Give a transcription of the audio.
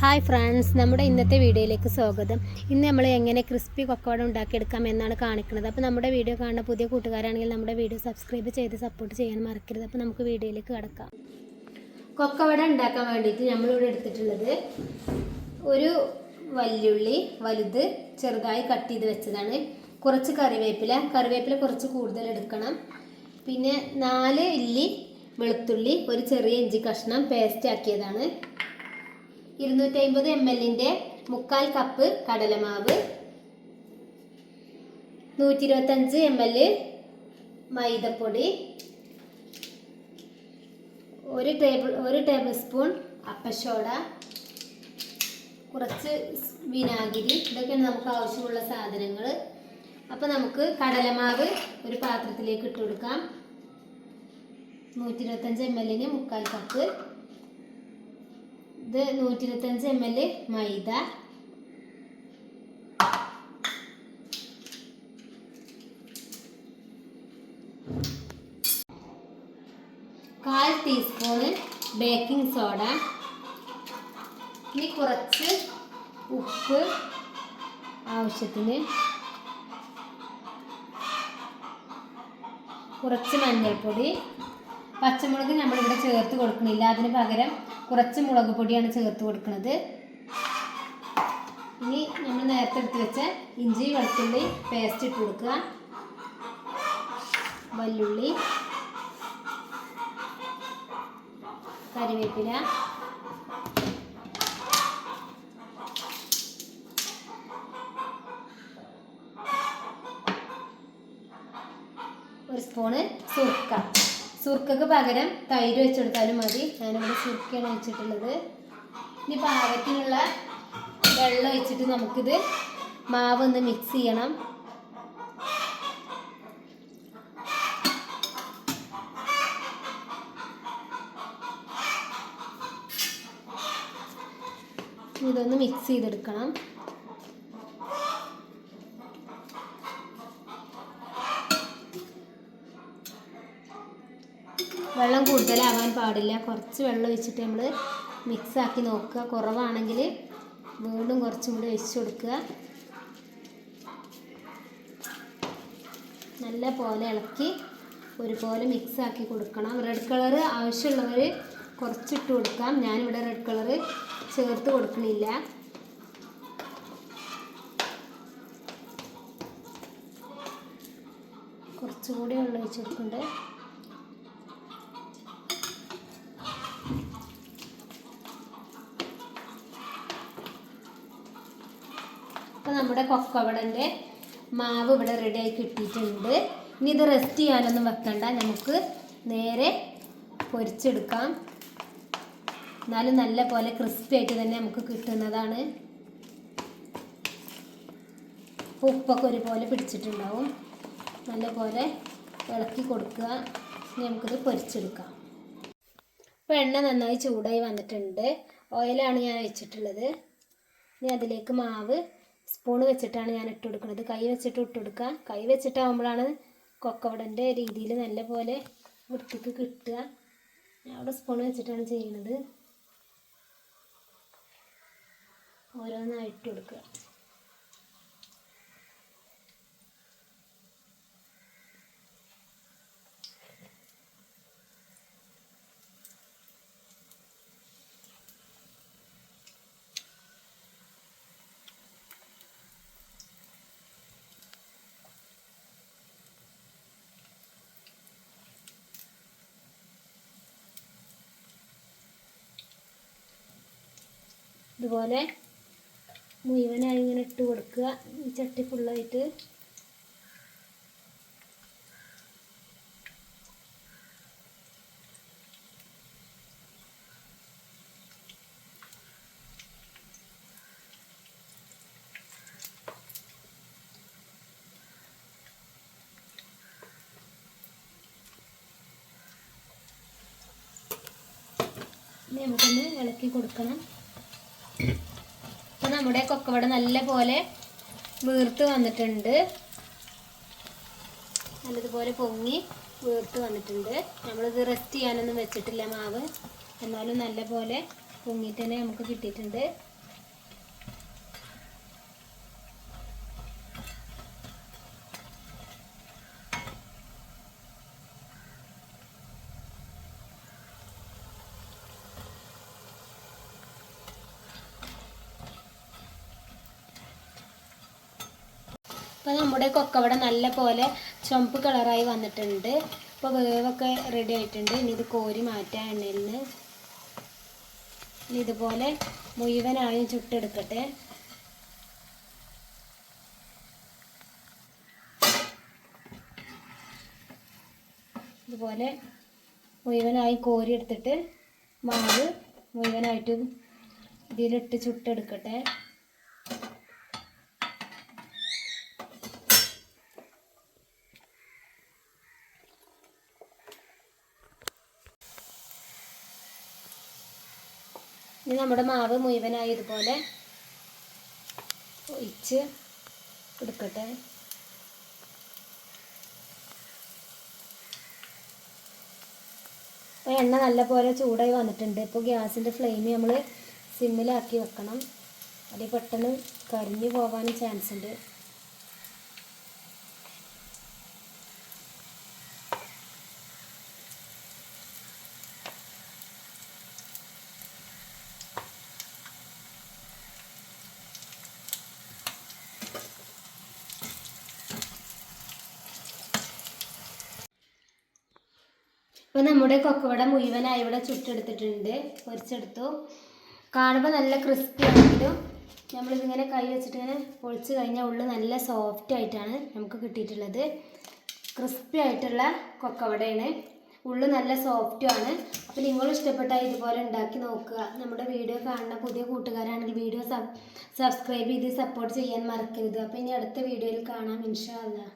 Hi friends നമ്മുടെ ഇന്നത്തെ വീഡിയോയിലേക്ക് സ്വാഗതം. ഇന്ന് നമ്മൾ എങ്ങനെ ക്രിസ്പി കൊക്കവട ഉണ്ടാക്കിയെടുക്കാം എന്നാണ് കാണിക്കുന്നത്. അപ്പോൾ നമ്മുടെ വീഡിയോ കാണുന്ന പുതിയ കൂട്ടുകാരാണെങ്കിൽ നമ്മുടെ വീഡിയോ സബ്സ്ക്രൈബ് ചെയ്ത് സപ്പോർട്ട് ചെയ്യാൻ മറക്കരുത്. അപ്പോൾ നമുക്ക് വീഡിയോയിലേക്ക് കിടക്കാം. കൊക്കവട ഉണ്ടാക്കാൻ വേണ്ടിയിട്ട് നമ്മളിവിടെ എടുത്തിട്ടുള്ളത് ഒരു വല്യുള്ളി വലുത് ചെറുതായി കട്ട് ചെയ്ത് വെച്ചതാണ്. കുറച്ച് കറിവേപ്പില കറിവേപ്പില കുറച്ച് കൂടുതൽ എടുക്കണം. പിന്നെ നാല് ഇല്ലി വെളുത്തുള്ളി ഒരു ചെറിയ ഇഞ്ചി കഷ്ണം പേസ്റ്റ് ആക്കിയതാണ്. ഇരുന്നൂറ്റി അമ്പത് എം എല്ലിന്റെ മുക്കാൽ കപ്പ് കടലമാവ് നൂറ്റി ഇരുപത്തഞ്ച് എം എൽ മൈദപ്പൊടി ഒരു ടേബിൾ ഒരു ടേബിൾ സ്പൂൺ അപ്പശോട കുറച്ച് വിനാഗിരി ഇതൊക്കെയാണ് നമുക്ക് ആവശ്യമുള്ള സാധനങ്ങൾ അപ്പോൾ നമുക്ക് കടലമാവ് ഒരു പാത്രത്തിലേക്ക് ഇട്ട് കൊടുക്കാം. നൂറ്റി ഇരുപത്തഞ്ച് എം എല്ലിന് മുക്കാൽ കപ്പ് ഇത് നൂറ്റി ഇരുപത്തഞ്ച് എം എൽ മൈദ. കാൽ ടീസ്പൂണ് ബേക്കിംഗ് സോഡ ഇനി കുറച്ച് ഉപ്പ് ആവശ്യത്തിന്. കുറച്ച് മഞ്ഞൾപ്പൊടി. പച്ചമുളക് നമ്മളിവിടെ ചേർത്ത് കൊടുക്കണില്ല അതിന് പകരം കുറച്ച് മുളക് പൊടിയാണ് ചേർത്ത് കൊടുക്കുന്നത് ഇനി നമ്മൾ നേരത്തെ എടുത്ത് വെച്ച ഇഞ്ചി വെളുത്തുള്ളി പേസ്റ്റ് ഇട്ട് കൊടുക്കുക. വല്ലുള്ളി കറിവേപ്പില ഒരു സ്പൂണ് സുർക്ക. സുർക്കക്ക് പകരം തൈര് വെച്ചെടുത്താലും മതി. ഞാനിവിടെ സുർക്കയാണ് വെച്ചിട്ടുള്ളത്. ഇനി പാകത്തിനുള്ള വെള്ളം വെച്ചിട്ട് നമുക്കിത് മാവ് ഒന്ന് മിക്സ് ചെയ്യണം. ഇതൊന്ന് മിക്സ് ചെയ്തെടുക്കണം വെള്ളം കൂടുതലാവാൻ പാടില്ല. കുറച്ച് വെള്ളം ഒഴിച്ചിട്ട് നമ്മൾ മിക്സാക്കി നോക്കുക. കുറവാണെങ്കിൽ വീണ്ടും കുറച്ചും കൂടി ഒഴിച്ച് കൊടുക്കുക. നല്ല പോലെ ഇളക്കി ഒരുപോലെ മിക്സാക്കി കൊടുക്കണം. റെഡ് കളർ ആവശ്യമുള്ളവർ കുറച്ചിട്ട് കൊടുക്കാം. ഞാനിവിടെ റെഡ് കളർ ചേർത്ത് കൊടുക്കണില്ല. കുറച്ചുകൂടി വെള്ളം ഒഴിച്ച് നമ്മുടെ കൊക്കവടന്റെ മാവ് ഇവിടെ റെഡിയായി കിട്ടിയിട്ടുണ്ട്. ഇനി ഇത് റെസ്റ്റ് ചെയ്യാനൊന്നും വെക്കണ്ട. നമുക്ക് നേരെ പൊരിച്ചെടുക്കാം. എന്നാലും നല്ല പോലെ ക്രിസ്പി ആയിട്ട് തന്നെ നമുക്ക് കിട്ടുന്നതാണ്. ഉപ്പൊക്കെ ഒരുപോലെ പിടിച്ചിട്ടുണ്ടാവും. നല്ല പോലെ ഇളക്കി കൊടുക്കുക. ഇനി നമുക്കിത് പൊരിച്ചെടുക്കാം. ഇപ്പോൾ എണ്ണ നന്നായി ചൂടായി വന്നിട്ടുണ്ട്. ഓയിലാണ് ഞാൻ വെച്ചിട്ടുള്ളത് ഇനി അതിലേക്ക് മാവ് സ്പൂൺ വെച്ചിട്ടാണ് ഞാൻ ഇട്ട് കൊടുക്കുന്നത്. കൈ വെച്ചിട്ട് ഇട്ട് കൊടുക്കുക. കൈ വെച്ചിട്ടാകുമ്പോഴാണ് കൊക്കവടന്റെ രീതിയിൽ നല്ല പോലെ വൃത്തിക്ക് കിട്ടുക. ഞാൻ അവിടെ സ്പൂൺ വെച്ചിട്ടാണ് ചെയ്യുന്നത്. ഓരോന്നായിട്ട് കൊടുക്കുക. ഇതുപോലെ മുഴുവനായി ഇങ്ങനെ ഇട്ട് കൊടുക്കുക. ഈ ചട്ടി ഫുള്ളായിട്ട് നമുക്കൊന്ന് ഇളക്കി കൊടുക്കണം. അപ്പോൾ നമ്മുടെ കൊക്കവട നല്ല പോലെ വീർത്ത് വന്നിട്ടുണ്ട്. നല്ലതുപോലെ പൊങ്ങി വീർത്ത് വന്നിട്ടുണ്ട്. നമ്മളിത് റെസ്റ്റ് ചെയ്യാനൊന്നും വെച്ചിട്ടില്ല മാവ്. എന്നാലും നല്ല പോലെ പൊങ്ങിയിട്ട് തന്നെ നമുക്ക് കിട്ടിയിട്ടുണ്ട്. അപ്പോൾ നമ്മുടെ കൊക്കവട നല്ല പോലെ ചുമപ്പ് കളറായി വന്നിട്ടുണ്ട്. ഇപ്പോൾ വേവൊക്കെ റെഡി ആയിട്ടുണ്ട്. ഇനി ഇത് കോരി മാറ്റാൻ എണ്ണയിൽ നിന്ന് ഇതുപോലെ മുഴുവനായും ചുട്ടെടുക്കട്ടെ. ഇതുപോലെ മുഴുവനായി കോരി എടുത്തിട്ട് മാവ് മുഴുവനായിട്ടും ഇതിലിട്ട് ചുട്ടെടുക്കട്ടെ. ഇനി നമ്മുടെ മാവ് മുഴുവനായി ഇതുപോലെ ഒഴിച്ച് എടുക്കട്ടെ. അപ്പോൾ എണ്ണ നല്ലപോലെ ചൂടായി വന്നിട്ടുണ്ട്. ഇപ്പോൾ ഗ്യാസിന്റെ ഫ്ലെയിം നമ്മൾ സിമ്മിലാക്കി വെക്കണം. അത് പെട്ടെന്ന് കരിഞ്ഞു പോകാനും ചാൻസ് ഉണ്ട് ഇപ്പോൾ നമ്മുടെ കൊക്കവട മുഴുവനായി ഇവിടെ ചുട്ടെടുത്തിട്ടുണ്ട്. പൊരിച്ചെടുത്തു. കാണുമ്പോൾ നല്ല ക്രിസ്പി ആണെങ്കിലും നമ്മളിതിങ്ങനെ കൈ വെച്ചിട്ട് ഇങ്ങനെ പൊളിച്ച് കഴിഞ്ഞാൽ ഉള്ളു നല്ല സോഫ്റ്റ് ആയിട്ടാണ് നമുക്ക് കിട്ടിയിട്ടുള്ളത്. ക്രിസ്പി ആയിട്ടുള്ള കൊക്കവടയാണ്. ഉള്ളു നല്ല സോഫ്റ്റും ആണ്. അപ്പോൾ നിങ്ങൾ ഇഷ്ടപ്പെട്ടാൽ ഇതുപോലെ ഉണ്ടാക്കി നോക്കുക. നമ്മുടെ വീഡിയോ കാണുന്ന പുതിയ കൂട്ടുകാരാണെങ്കിൽ വീഡിയോ സബ് സബ്സ്ക്രൈബ് ചെയ്ത് സപ്പോർട്ട് ചെയ്യാൻ മറക്കരുത്. അപ്പോൾ ഇനി അടുത്ത വീഡിയോയിൽ കാണാം. ഇൻഷാ അല്ലാ